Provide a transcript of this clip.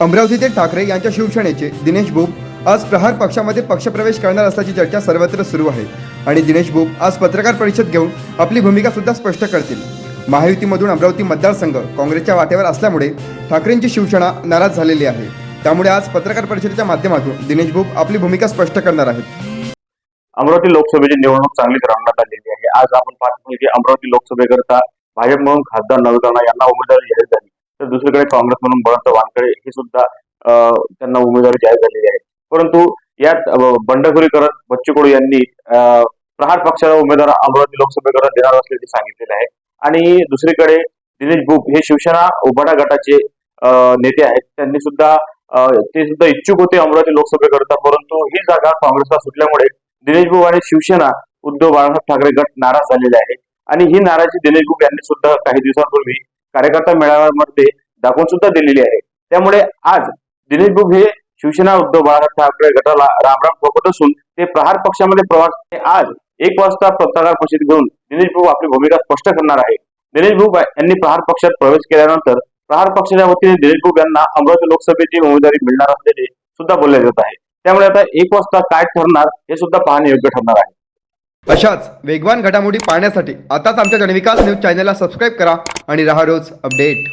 अमरावतीतील ठाकरे यांच्या शिवसेनेचे दिनेश भोप आज प्रहार पक्षामध्ये पक्षप्रवेश करणार असल्याची चर्चा सर्वत्र सुरू आहे. आणि दिनेश भोप आज पत्रकार परिषद घेऊन आपली भूमिका सुद्धा स्पष्ट करतील. महायुतीमधून अमरावती मतदारसंघ काँग्रेसच्या वाटेवर असल्यामुळे ठाकरेंची शिवसेना नाराज झालेली आहे. त्यामुळे आज पत्रकार परिषदेच्या माध्यमातून दिनेश भोप आपली भूमिका स्पष्ट करणार आहेत. अमरावती लोकसभेची निवडणूक चांगलीच रंगण्यात आलेली आहे. आज आपण पाहतो की अमरावती लोकसभेकरता भाजप म्हणून खासदार नवकरणा यांना उमेदवारी जाहीर झाली. दुसरीकडे काँग्रेस म्हणून बळवंत वानखडे हे सुद्धा त्यांना उमेदवारी जाहीर झालेली आहे. परंतु यात बंडखोरी करत बच्चू कडू यांनी प्रहार पक्षाला उमेदवार अमरावती लोकसभेकडे देणार असल्याचे सांगितलेले आहे. आणि दुसरीकडे दिनेश बुक हे शिवसेना उभाटा गटाचे नेते आहेत. त्यांनी सुद्धा ते सुद्धा इच्छुक होते अमरावती लोकसभेकरता. परंतु ही जागा काँग्रेसला सुटल्यामुळे दिनेश भाऊ आणि शिवसेना उद्धव बाळासाहेब ठाकरे गट नाराज झालेले आहे. आणि ही नाराजी दिनेश भाऊ यांनी सुद्धा काही दिवसांपूर्वी कार्यकर्ता मेळाव्यामध्ये दाखवून सुद्धा दिलेली आहे. त्यामुळे आज दिनेश बुग हे शिवसेना उद्धव बाळासाहेब ठाकरे गटाला रामराम ठोकत असून ते प्रहार पक्षामध्ये प्रवास आज एक वाजता पत्रकार परिषद घेऊन दिनेश भाऊ आपली भूमिका स्पष्ट करणार आहे दिनेश भाऊ यांनी प्रहार पक्षात प्रवेश केल्यानंतर प्रहार पक्षाच्या वतीने दिनेश भाऊ यांना अमरावती लोकसभेची उमेदवारी मिळणार असल्याचे सुद्धा बोलले जात आहे. त्यामुळे आता एक वाजता काय ठरणार हे सुद्धा पाहणे योग्य ठरणार आहे. अशाच वेगवान घडामोडी पाहण्यासाठी आताच आमच्या जनविकास न्यूज चॅनलला सबस्क्राईब करा आणि राहा रोज अपडेट.